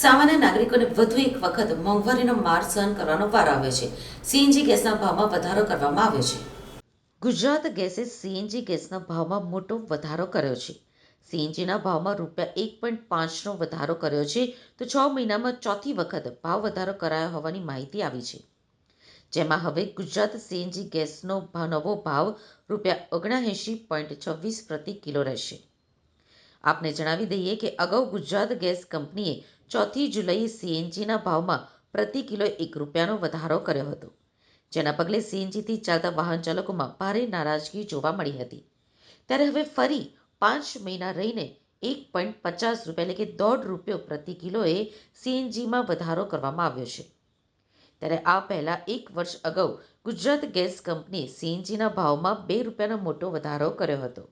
સામાન્ય નાગરિકોને વધુ એક વખત મોંઘવારીનો માર સહન કરવાનો વાર આવે છે. સીએનજી ગેસના ભાવમાં વધારો કરવામાં આવ્યો છે. ગુજરાત ગેસે સીએનજી ગેસના ભાવમાં મોટો વધારો કર્યો છે. સીએનજીના ભાવમાં રૂપિયા એક પોઈન્ટ પાંચનો વધારો કર્યો છે તો છ મહિનામાં ચોથી વખત ભાવ વધારો કરાયો હોવાની માહિતી આવી છે. જેમાં હવે ગુજરાત સીએનજી ગેસનો નવો ભાવ રૂપિયા ઓગણએંશી પોઈન્ટ છવ્વીસ પ્રતિ કિલો રહેશે. આપને જણાવી દઈએ કે અગાઉ ગુજરાત ગેસ કંપનીએ ચોથી જુલાઈએ સીએનજીના ભાવમાં પ્રતિ કિલો એક રૂપિયાનો વધારો કર્યો હતો, જેના પગલે સીએનજીથી ચાલતા વાહન ચાલકોમાં ભારે નારાજગી જોવા મળી હતી. ત્યારે હવે ફરી પાંચ મહિના રહીને એક પોઈન્ટ પચાસ રૂપિયા એટલે કે દોઢ રૂપિયો પ્રતિ કિલોએ સીએનજીમાં વધારો કરવામાં આવ્યો છે. ત્યારે આ પહેલાં એક વર્ષ અગાઉ ગુજરાત ગેસ કંપનીએ સીએનજીના ભાવમાં બે રૂપિયાનો મોટો વધારો કર્યો હતો.